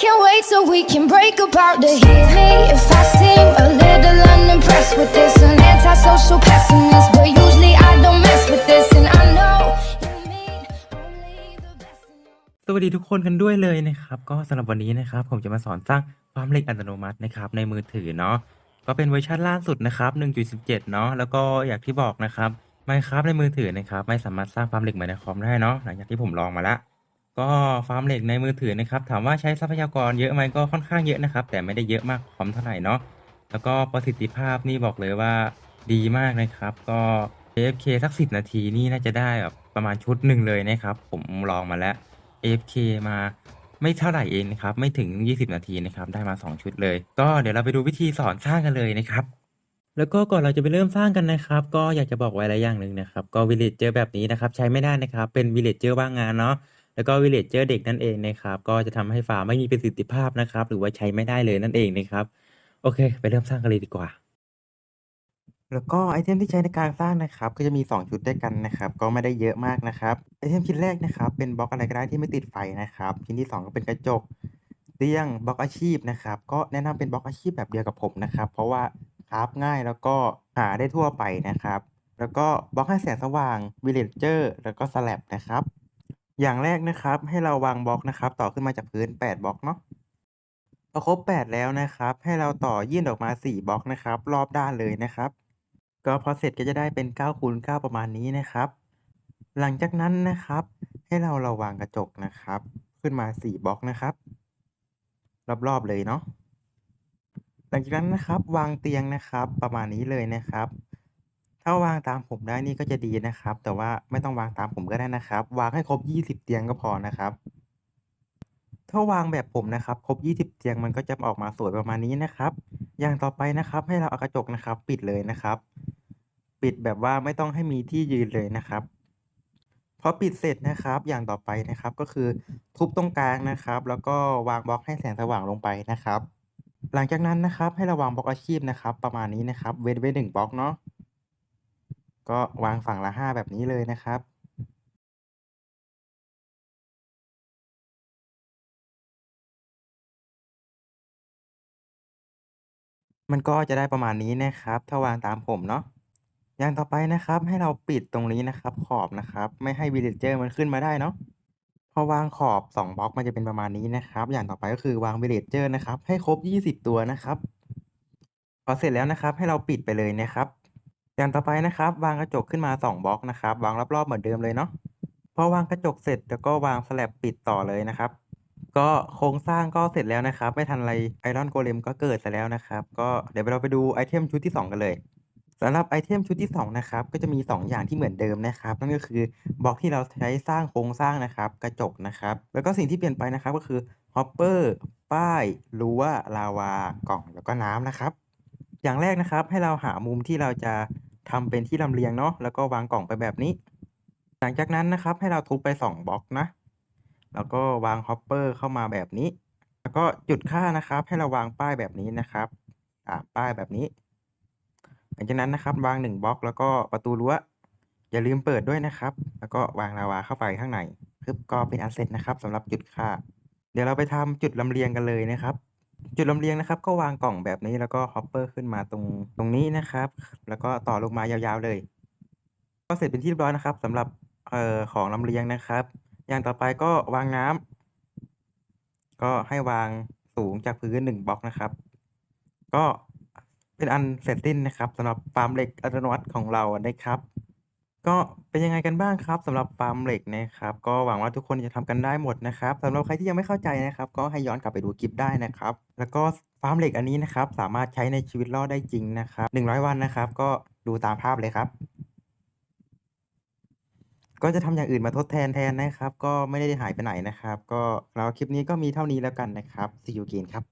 can't wait till we can break apart to hear me if I seem a little unimpressed with this. An antisocial pessimist, but usually I don't mess with this, and I know you mean only the best สวัสดีทุกคนกันด้วยเลยนะครับ ก็สำหรับวันนี้นะครับ ผมจะมาสอนสร้างฟามเหล็กอัตโนมัตินะครับในมือถือเนาะก็เป็นเวอร์ชันล่าสุดนะครับ 1.17 เนาะแล้วก็อย่างที่บอกนะครับ Minecraft ในมือถือนะครับ ไม่สามารถสร้างฟามเหล็กเหมือนในคอมได้เนาะหลังจากที่ผมลองมาและ ก็ฟาร์มเหล็กในมือถือนะครับ ถามว่าใช้ทรัพยากรเยอะไหมก็ค่อนข้างเยอะนะครับ แต่ไม่ได้เยอะมากคอมเท่าไหร่เนาะแล้วก็ประสิทธิภาพนี่บอกเลยว่าดีมากนะครับ ก็ AFK สัก 10 นาทีนี่น่าจะได้แบบประมาณชุดหนึ่งเลยนะครับ ผมลองมาแล้ว AFK มาไม่เท่าไหร่เองนะครับ ไม่ถึง 20 นาทีนะครับ ได้มา 2 ชุดเลย ก็เดี๋ยวเราไปดูวิธีสอนสร้างกันเลยนะครับแล้วก็ก่อนเราจะไปเริ่มสร้างกันนะครับ ก็อยากจะบอกไว้อะไรอย่างหนึ่งนะครับ ก็วิลเลจเจอร์แบบนี้นะครับ ใช้ไม่ได้นะครับ เป็นวิลเลจเจอร์ว่างงานเนาะ แล้วก็วิลเลจเจอร์เด็กนั่นเองนะครับ ก็จะทำให้ฟาร์มไม่มีประสิทธิภาพนะครับ หรือว่าใช้ไม่ได้เลยนั่นเองนะครับ โอเค ไปเริ่มสร้างกันเลยดีกว่า แล้วก็ไอเทมที่ใช้ในการสร้างนะครับ ก็จะมี 2 ชุดด้วยกันนะครับ ก็ไม่ได้เยอะมากนะครับ ไอเทมชิ้นแรกนะครับ เป็นบล็อกอะไรก็ได้ที่ไม่ติดไฟนะครับ ชิ้นที่ 2 ก็เป็นกระจก เตียง บล็อกอาชีพนะครับ ก็แนะนำเป็นบล็อกอาชีพแบบเดียวกับผมนะครับ เพราะว่าคราฟง่ายแล้วก็หาได้ทั่วไปนะครับ แล้วก็บล็อกให้แสงสว่างวิลเลจเจอร์ แล้วก็สแลบนะครับ อย่างแรกนะครับ ให้เราวางบล็อกนะครับ ต่อขึ้นมาจากพื้น 8บล็อกเนาะพอครบ 8 แล้วนะครับ ให้เราต่อยื่นออกมา 4บล็อกนะครับ รอบด้านเลยนะครับ ก็พอเสร็จก็จะได้เป็น9คูณ9ประมาณนี้นะครับ หลังจากนั้นนะครับ ให้เราเราวางกระจกนะครับ ขึ้นมา 4บล็อกนะครับ รอบๆเลยเนาะหลังจากนั้นนะครับ วางเตียงนะครับ ประมาณนี้เลยนะครับ ถ้าวางตามผมได้นี่ก็จะดีนะครับ แต่ว่าไม่ต้องวางตามผมก็ได้นะครับ วางให้ครบ 20 เตียงก็พอนะครับ ถ้าวางแบบผมนะครับ ครบ 20 เตียงมันก็จะออกมาสวยประมาณนี้นะครับ อย่างต่อไปนะครับ ให้เราเอากระจกนะครับ ปิดเลยนะครับ ปิดแบบว่าไม่ต้องให้มีที่ยืนเลยนะครับพอปิดเสร็จนะครับ อย่างต่อไปนะครับ ก็คือทุบตรงกลางนะครับ แล้วก็วางบล็อกให้แสงสว่างลงไปนะครับ หลังจากนั้นนะครับ ให้เราวางบล็อกอาชีพนะครับ ประมาณนี้นะครับ เว้นไว้หนึ่งบล็อกเนาะ ก็วางฝั่งละห้าแบบนี้เลยนะครับมันก็จะได้ประมาณนี้นะครับ ถ้าวางตามผมเนาะ อย่างต่อไปนะครับ ให้เราปิดตรงนี้นะครับ ขอบนะครับ ไม่ให้ villager มันขึ้นมาได้เนาะ พอวางขอบ2บล็อกมันจะเป็นประมาณนี้นะครับ อย่างต่อไปก็คือวาง villager นะครับ ให้ครบ 20 ตัวนะครับ พอเสร็จแล้วนะครับ ให้เราปิดไปเลยนะครับ อย่างต่อไปนะครับ วางกระจกขึ้นมา2บล็อกนะครับวางรอบๆเหมือนเดิมเลยเนาะพอวางกระจกเสร็จแล้วก็วางสแลบปิดต่อเลยนะครับ ก็โครงสร้างก็เสร็จแล้วนะครับ ไม่ทันไรไอรอนโกเลมก็เกิดเสร็จแล้วนะครับ ก็เดี๋ยวเราไปดูไอเทมชุดที่ 2 กันเลยสำหรับไอเทมชุดที่2นะครับก็จะมี 2 อย่างที่เหมือนเดิมนะครับ นั่นก็คือบล็อกที่เราใช้สร้างโครงสร้างนะครับ กระจกนะครับ แล้วก็สิ่งที่เปลี่ยนไปนะครับก็คือฮอปเปอร์ป้ายรั้วลาวากล่องแล้วก็น้ำนะครับ อย่างแรกนะครับให้เราหามุมที่เราจะ ทำเป็นที่ลำเลียงเนาะแล้วก็วางกล่องไปแบบนี้ หลังจากนั้นนะครับให้เราทุบไป 2บล็อกนะ แล้วก็วางฮอปเปอร์เข้ามาแบบนี้ แล้วก็จุดค่านะครับให้เราวางป้ายแบบนี้นะครับอ่าป้ายแบบนี้ หลังจากนั้นนะครับวางหนึ่งบล็อกแล้วก็ประตูรั้วอย่าลืมเปิดด้วยนะครับ แล้วก็วางลาวาเข้าไปข้างในปึ๊บก็เป็นอันเสร็จนะครับสำหรับจุดค่า เดี๋ยวเราไปทำจุดลำเลียงกันเลยนะครับ จุดลำเลียงนะครับ ก็วางกล่องแบบนี้แล้วก็ฮอปเปอร์ขึ้นมาตรงตรงนี้นะครับ แล้วก็ต่อลงมายาวๆเลย ก็เสร็จเป็นที่เรียบร้อยนะครับสำหรับเอ่อของลำเลียงนะครับ อย่างต่อไปก็วางน้ำก็ให้วางสูงจากพื้นหนึ่งบล็อกนะครับ ก็เป็นอันเสร็จสิ้นนะครับสำหรับฟาร์มเหล็กอัตโนมัติของเรานะครับ ก็เป็นยังไงกันบ้างครับสำหรับฟาร์มเหล็กนะครับ ก็หวังว่าทุกคนจะทำกันได้หมดนะครับสำหรับใครที่ยังไม่เข้าใจนะครับ ก็ให้ย้อนกลับไปดูคลิปได้นะครับ แล้วก็ฟาร์มเหล็กอันนี้นะครับ สามารถใช้ในชีวิตรอดได้จริงนะครับหนึ่งร้อยวันนะครับ ก็ดูตามภาพเลยครับ ก็จะทำอย่างอื่นมาทดแทนแทนนะครับ ก็ไม่ได้หายไปไหนนะครับ ก็แล้วคลิปนี้ก็มีเท่านี้แล้วกันนะครับ see you again ครับ